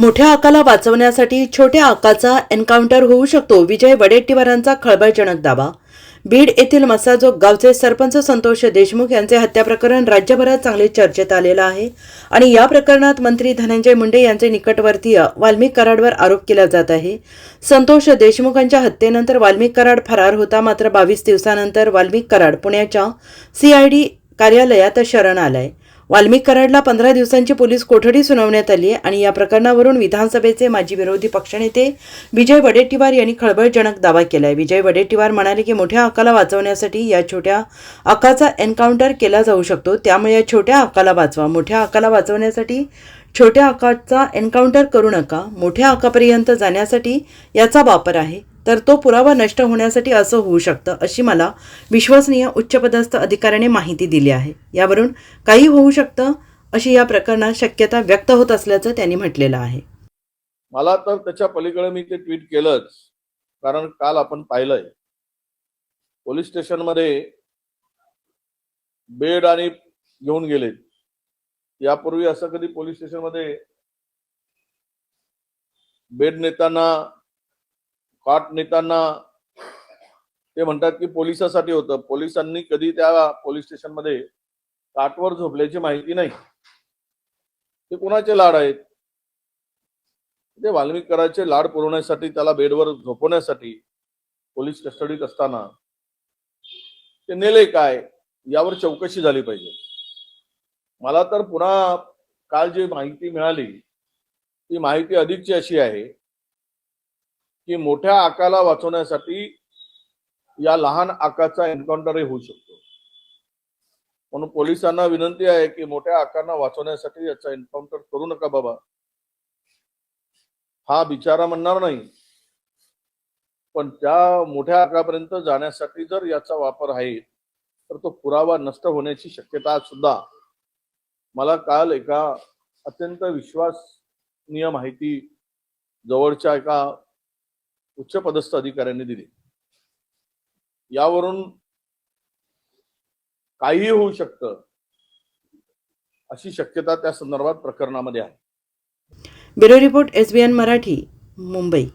मोठ्या आकाला वाचवण्यासाठी छोट्या आकाचा एन्काउंटर होऊ शकतो. विजय वडेट्टीवारांचा खळबळजनक दावा. बीड येथील मसाजोग गावचे सरपंच संतोष देशमुख यांचे हत्या प्रकरण राज्यभरात चांगले चर्चेत आलेलं आहे आणि या प्रकरणात मंत्री धनंजय मुंडे यांचे निकटवर्तीय वाल्मिक कराडवर आरोप केला जात आहे. संतोष देशमुखांच्या हत्येनंतर वाल्मिक कराड फरार होता. मात्र बावीस दिवसानंतर वाल्मिक कराड पुण्याच्या सीआयडी कार्यालयात शरण आलाय. वाल्मिक कराडला पंधरा दिवसांची पोलीस कोठडी सुनावण्यात आली आहे आणि या प्रकरणावरून विधानसभेचे माजी विरोधी पक्षनेते विजय वडेट्टीवार यांनी खळबळजनक दावा केलाय. विजय वडेट्टीवार म्हणाले की मोठ्या आकाला वाचवण्यासाठी या छोट्या आकाचा एन्काउंटर केला जाऊ शकतो. त्यामुळे या छोट्या आकाला वाचवा. मोठ्या आकाला वाचवण्यासाठी छोट्या आकाचा एन्काउंटर करू नका. मोठ्या आकापर्यंत जाण्यासाठी याचा वापर आहे. तर तो पुरावा नष्ट होण्यासाठी असं होऊ शकतं अशी मला विश्वसनीय उच्चपदस्थ अधिकाऱ्याने माहिती दिली आहे. यावरून काही होऊ शकतं अशी या प्रकरणात शक्यता व्यक्त होत असल्याचं त्यांनी म्हटलेलं आहे. मला तर त्याच्या पलीकडे मी ते ट्विट केलंच कारण काल आपण पाहिलंय. पोलीस स्टेशनमध्ये बेड आणि घेऊन गेलेत यापूर्वी असं कधी पोलीस स्टेशनमध्ये बेड नेताना कॉट नेताना ते म्हणतात की पोलिसासाठी होतं. पोलिसांनी कधी त्या पोलीस स्टेशनमध्ये काटवर झोपल्याची माहिती नाही. ते कोणाचे लाड आहेत? ते वाल्मिकराचे लाड पुरवण्यासाठी त्याला बेडवर झोपवण्यासाठी पोलीस कस्टडीत असताना ते नेले काय? यावर चौकशी झाली पाहिजे. मला तर पुन्हा काल जी माहिती मिळाली ती माहिती अधिकची अशी आहे की मोठ्या आकाला वाचवण्यासाठी या लहान आकाचा एन्काउंटरही होऊ शकतो. म्हणून पोलिसांना विनंती आहे की मोठ्या आकांना वाचवण्यासाठी याचा एन्काउंटर करू नका बाबा. हा बिचारा म्हणणार नाही. पण त्या मोठ्या आकापर्यंत जाण्यासाठी जर याचा वापर आहे तर तो पुरावा नष्ट होण्याची शक्यता सुद्धा. मला काल एका अत्यंत विश्वासनीय माहिती जवळच्या एका उच्चपदस्थ अधिकाऱ्यांनी दिली. यावरून काहीही होऊ शकतं अशी शक्यता त्या संदर्भात प्रकरणामध्ये आहे. Bureau report S B N Marathi Mumbai.